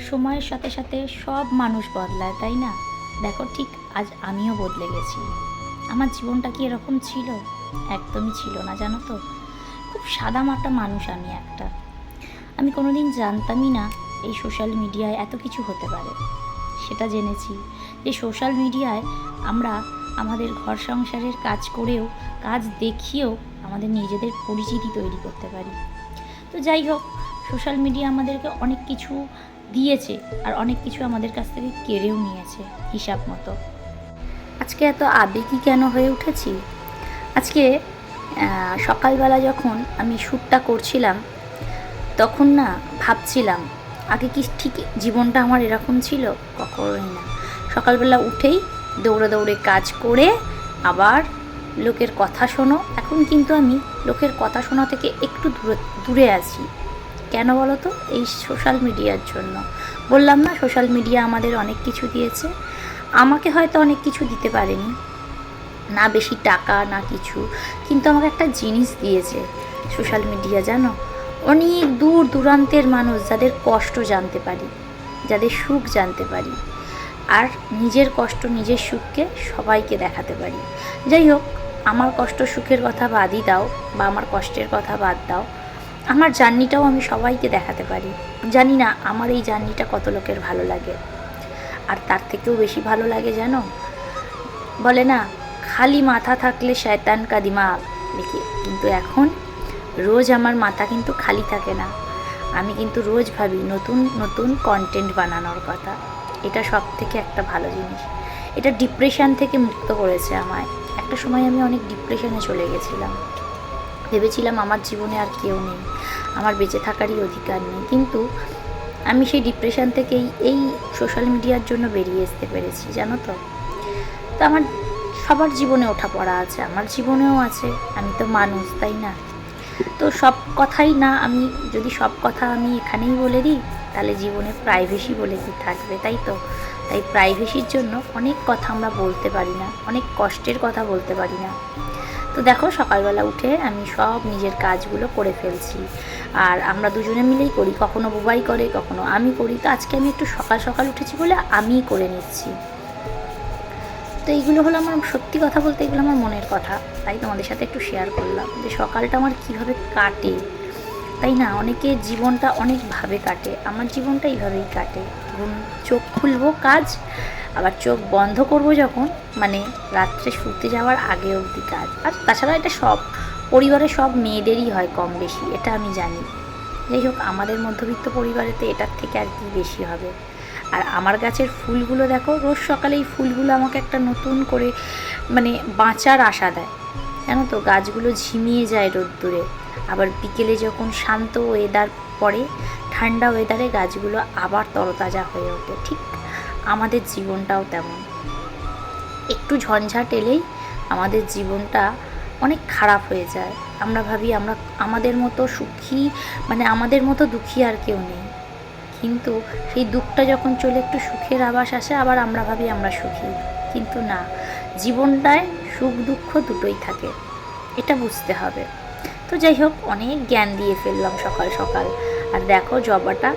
সময়ের সাথে সাথে সব মানুষ বদলায়, তাই না? দেখো ঠিক আজ আমিও বদলে গেছি। আমার জীবনটা কি এরকম ছিল? একদমই ছিল না, জানো তো? খুব সাদামাটা মানুষ আমি একটা। আমি কোনোদিন জানতামই না এই সোশ্যাল মিডিয়ায় এত কিছু হতে পারে। সেটা জেনেছি যে সোশ্যাল মিডিয়ায় আমরা আমাদের ঘর সংসারের কাজ করেও, কাজ দেখিয়েও আমাদের নিজেদের পরিচিতি তৈরি করতে পারি। তো যাই হোক সোশ্যাল মিডিয়া আমাদেরকে অনেক কিছু দিয়েছে আর অনেক কিছু আমাদের কাছ থেকে কেড়েও নিয়েছে, হিসাব মতো। আজকে এত আবেগী কেন হয়ে উঠেছি? আজকে সকালবেলা যখন আমি শ্যুটটা করছিলাম, তখন না ভাবছিলাম, আগে কি ঠিক জীবনটা আমার এরকম ছিল? কখনোই না। সকালবেলা উঠেই দৌড়ে দৌড়ে কাজ করে আবার লোকের কথা শোনো। এখন কিন্তু আমি লোকের কথা শোনা থেকে একটু দূরে দূরে আছি। কেন বলো তো? এই সোশ্যাল মিডিয়ার জন্য। বললাম না সোশ্যাল মিডিয়া আমাদের অনেক কিছু দিয়েছে। আমাকে হয়তো অনেক কিছু দিতে পারেনি। না বেশি টাকা, না কিছু। কিন্তু আমাকে একটা জিনিস দিয়েছে সোশ্যাল মিডিয়া জানো? অনেক দূর দূরান্তের মানুষ যাদের কষ্ট জানতে পারি, যাদের সুখ জানতে পারি, আর নিজের কষ্ট, নিজের সুখকে সবাইকে দেখাতে পারি। যাই হোক, আমার কষ্ট সুখের কথা বাদই দাও, বা আমার কষ্টের কথা বাদ দাও। আমার জার্নিটাও আমি সবাইকে দেখাতে পারি। জানি না আমার এই জার্নিটা কত লোকের ভালো লাগে। আর তার থেকেও বেশি ভালো লাগে জানো? বলে না, খালি মাথা থাকলে শয়তান কা দিমাগ লিখে কিন্তু এখন রোজ আমার মাথা কিন্তু খালি থাকে না। আমি কিন্তু রোজ ভাবি, নতুন নতুন কন্টেন্ট বানানোর কথা। এটা সব থেকে একটা ভালো জিনিস। এটা ডিপ্রেশান থেকে মুক্ত করেছে আমায়। একটা সময় আমি অনেক ডিপ্রেশনে চলে গেছিলাম। ভেবেছিলাম আমার জীবনে আর কেউ নেই, আমার বেঁচে থাকারই অধিকার নেই, কিন্তু আমি সেই ডিপ্রেশন থেকেই এই সোশ্যাল মিডিয়ার জন্য বেরিয়ে আসতে পেরেছি, জানো তো? তো আমার সবার জীবনে ওঠা পড়া আছে, আমার জীবনেও আছে, আমি তো মানুষ, তাই না? তো সব কথাই না আমি, যদি সব কথা আমি এখানেই বলে দিই, তাহলে জীবনে প্রাইভেসি বলে কি থাকবে, তাই তো? তাই প্রাইভেসির জন্য অনেক কথা আমরা বলতে পারি না, অনেক কষ্টের কথা বলতে পারি না। তো দেখো, সকালবেলা উঠে আমি সব নিজের কাজগুলো করে ফেলছি। আর আমরা দুজনে মিলেই করি, কখনো বুবাই করে, কখনো আমি করি। তো আজকে আমি একটু সকাল সকাল উঠেছি বলে আমিই করে নিচ্ছি। তো এইগুলো হলো আমার সত্যি কথা বলতে এগুলো আমার মনের কথা। তাই তোমাদের সাথে একটু শেয়ার করলাম যে সকালটা আমার কীভাবে কাটে। তাই না? অনেকের জীবনটা অনেকভাবে কাটে। আমার জীবনটা এইভাবেই কাটে। চোখ খুলবো কাজ আবার চোখ বন্ধ করব যখন মানে রাত্রে শুতে যাওয়ার আগে অবধি কাজ। আর তাছাড়া এটা সব পরিবারের সব মেয়েদেরই হয় কম বেশি, এটা আমি জানি। যাই হোক, আমাদের মধ্যবিত্ত পরিবারেতে এটার থেকে আর কি বেশি হবে। আর আমার গাছের ফুলগুলো দেখো, রোজ সকালে এই ফুলগুলো আমাকে একটা নতুন করে মানে বাঁচার আশা দেয়। জানো তো, গাছগুলো ঝিমিয়ে যায় রোদ্দুরে। আবার বিকেলে যখন শান্ত ওয়েদার পড়ে, ঠান্ডা ওয়েদারে গাছগুলো আবার তরতাজা হয়ে ওঠে, ঠিক আমাদের জীবনটাও তেমন। একটু ঝঞ্ঝাট এলেই আমাদের জীবনটা অনেক খারাপ হয়ে যায়। আমরা ভাবি আমরা আমাদের মতো সুখী মানে আমাদের মতো দুঃখী আর কেউ নেই। কিন্তু সেই দুঃখটা যখন চলে একটু সুখের আভাস আসে, আবার আমরা ভাবি আমরা সুখী। কিন্তু না, জীবনটায় সুখ দুঃখ দুটোই থাকে। এটা বুঝতে হবে। তো যাই হোক, অনেক জ্ঞান দিয়ে ফেললাম সকাল সকাল। আর দেখো, জবাটা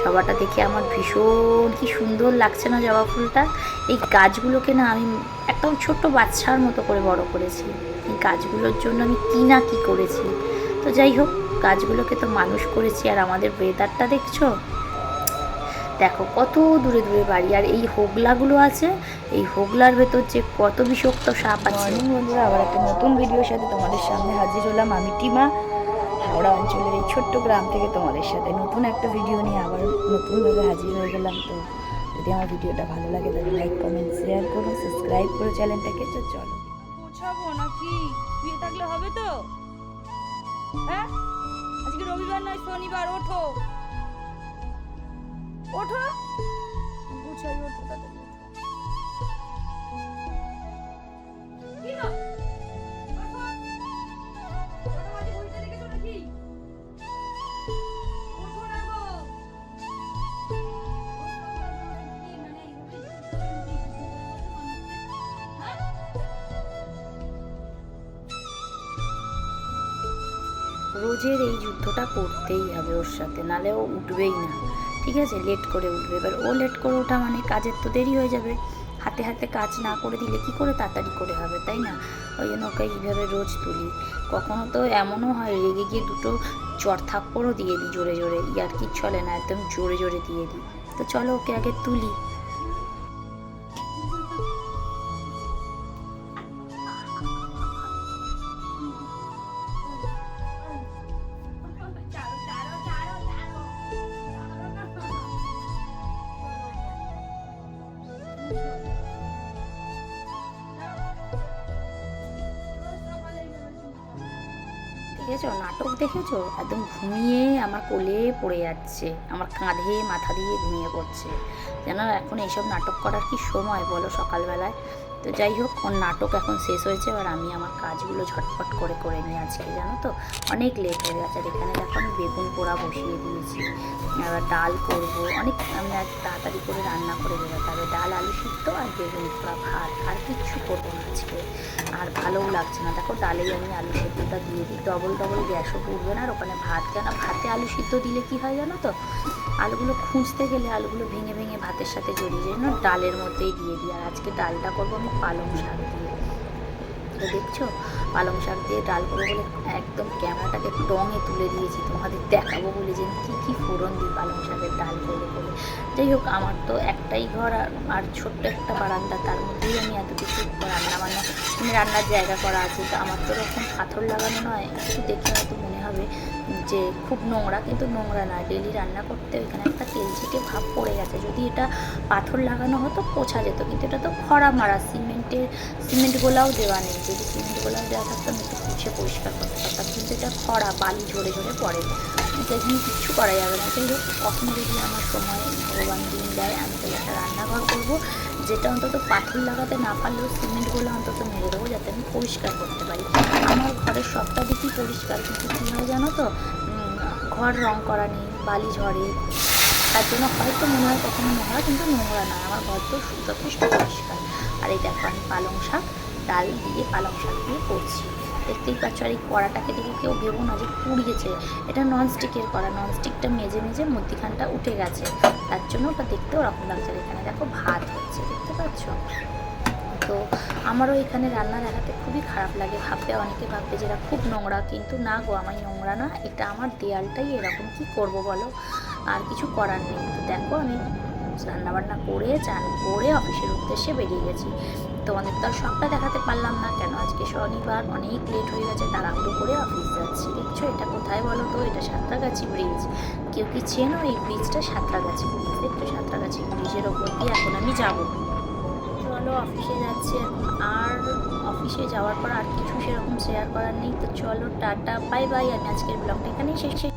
জবাটা দেখে আমার ভীষণ কি সুন্দর লাগছে না জবা ফুলটা। এই গাছগুলোকে না আমি একদম ছোট্ট বাচ্চার মতো করে বড় করেছি। এই গাছগুলোর জন্য আমি কী না কী করেছি। তো যাই হোক, গাছগুলোকে তো মানুষ করেছি আর আমাদের ওয়েদারটা দেখছ? দেখো কত দূরে দূরে বাড়ি আর এই হোগলাগুলো আছে, এই হোগলার ভেতর যে কত বিষাক্ত সাপ আছে। বন্ধুরা, আবার একটা নতুন ভিডিওর সাথে তোমাদের সামনে হাজির হলাম আমি টিমা। হাওড়া অঞ্চলের এই ছোট্ট গ্রাম থেকে তোমাদের সাথে নতুন একটা ভিডিও নিয়ে আবার নতুনভাবে হাজির হয়ে গেলাম। তো যদি আমার ভিডিওটা ভালো লাগে, তাহলে লাইক কমেন্ট শেয়ার করো সাবস্ক্রাইব করো চ্যানেলটাকে। তো চলো। গোছাবো নাকি? শুয়ে থাকলে হবে তো? হ্যাঁ? আজকে রবিবার নয়, শনিবার, ওঠো। ওঠো। গুছাই ওঠো তাড়াতাড়ি। রোজের এই যুদ্ধটা করতেই হবে ওর সাথে, নালে ও উঠবেই না। ঠিক আছে? লেট করে উঠবে। এবার ও লেট করে ওঠা মানে কাজের তো দেরি হয়ে যাবে। হাতে হাতে কাজ না করে দিলে কি করে তাড়াতাড়ি করে হবে, তাই না? ওই জন্য ওকে এইভাবে রোজ তুলি। কখনো তো এমনও হয়, রেগে গিয়ে দুটো চর থাপ্পড়ও দিয়ে দিই জোরে জোরে। ইয়ার কি চলে না, একদম জোরে জোরে দিয়ে দিই। তো চলো ওকে আগে তুলি। দেখেছ? নাটক দেখেছ? একদম ঘুমিয়ে আমার কোলে পড়ে যাচ্ছে। আমার কাঁধে মাথা দিয়ে ঘুমিয়ে পড়ছে। যেন এখন এইসব নাটক করার কি সময় বলো সকালবেলায়? তো যাই হোক ওর নাটক এখন শেষ হয়েছে, এবার আমি আমার কাজগুলো ঝটপট করে করে নিই আজকে, জানো তো? অনেক লেট হয়ে গেছে, আর এখানে দেখো আমি বেগুন পোড়া বসিয়ে দিয়েছি, এবার ডাল করব, অনেক আমি আজ তাড়াতাড়ি করে রান্না করে বেরোতে হবে ডাল, আলু সিদ্ধ আর বেগুন পোড়া ভাত, আর কিচ্ছু করব না আজকে, আর ভালোও লাগছে না। দেখো ডালেই আমি আলু সিদ্ধটা দিয়ে দিই ডবল ডবল গ্যাসও পুড়বে না, আর ওখানে ভাত কেন ভাতে আলু সিদ্ধ দিলে কি হয় জানো তো? আলুগুলো খুঁজতে গেলে আলুগুলো ভেঙে ভেঙে ভাতের সাথে জড়িয়ে যায়, না? ডালের মধ্যেই দিয়ে দিই, আর আজকে ডালটা করব আমি পালং শাক দিয়ে। তো দেখছ? পালং শাক দিয়ে ডাল করব বলে একদম ক্যামেরাটাকে টঙে তুলে দিয়েছি। তোমাদের দেখাবো বলে যে কী কী ফোড়ন দিই পালং শাকের ডাল করব বলে। যাই হোক, আমার তো একটাই ঘর আর আর ছোট্ট একটা বারান্দা। তার মধ্যেই আমি এত কিছু রান্না বান্না রান্নার জায়গা করা আছে, তো আমার তো ওরকম পাথর লাগানো নয়। একটু দেখে হয়তো মনে হবে যে খুব নোংরা, কিন্তু নোংরা না। ডেলি রান্না করতে ওইখানে একটা তেল ছিটে ভাব পড়ে গেছে। যদি এটা পাথর লাগানো হতো পোছা যেত। কিন্তু এটা তো খরা মারা, সিমেন্টের, সিমেন্ট গোলাও দেওয়া নেই। যদি সিমেন্ট গোলাও দেওয়া থাকতো, আমি একটু মুছে পরিষ্কার করতে পারতাম। কিন্তু এটা খরা, বালি ঝরে ঝরে পড়ে। এখানে কিচ্ছু করা যাবে না। হোক কখন যদি আমার সময় ভগবান দিন দেয়, আমি তাহলে একটা রান্নাঘর করব। যেটা অন্তত পাথর লাগাতে না পারলেও সিমেন্টগুলো অন্তত মেরে দেবো যাতে আমি পরিষ্কার করতে পারি। আমার ঘরের সবটা দিকই পরিষ্কার, কিন্তু কী হয় জানো তো? ঘর রং করা নেই, বালি ঝরে। তার জন্য হয়তো মনে হয় কখনো নোংরা কিন্তু নোংরা নয় আমার ঘর তো যথেষ্ট পরিষ্কার। আর এই দেখো আমি পালং শাক, ডাল দিয়ে পালং শাক দিয়ে করছি। দেখতেই পাচ্ছ আর এই কড়াটাকে দেখে কেউ ভেবো না যে পুড়িয়েছে। এটা ননস্টিকের কড়া ননস্টিকটা মেজে মেজে মধ্যিখানটা উঠে গেছে। তার জন্য ওটা দেখতে ওরকম লাগছে এখানে দেখো ভাত হচ্ছে, দেখতে পাচ্ছ? তো আমারও এখানে রান্না দেখাতে খুবই খারাপ লাগে। ভাববে অনেকে ভাববে যে এরা খুব নোংরা, কিন্তু না গো, আমার নোংরা না। এটা আমার দেয়ালটাই এরকম। কি করব বলো? আর কিছু করার নেই। তো দেখো আমি রান্নাবান্না করে, চান করে অফিসের উদ্দেশ্যে বেরিয়ে গেছি। তোমাদের তো আর সবটা দেখাতে পারলাম না কেন? আজকে শনিবার, অনেক লেট হয়ে গেছে, তাড়াহুড়ো করে অফিস যাচ্ছি। দেখছ, এটা কোথায় বলো তো? এটা সাঁতরাগাছি ব্রিজ কেউ কি চেনো এই ব্রিজটা সাঁতরাগাছি ব্রিজ দেখছ, সাঁতরাগাছি ব্রিজের ওপর দিয়ে এখন আমি যাব। চলো অফিসে যাচ্ছি আর অফিসে যাওয়ার পর আর কিছু সেরকম শেয়ার করার নেই। তো চলো, টাটা বাই বাই আমি আজকের ব্লগটা এখানেই শেষ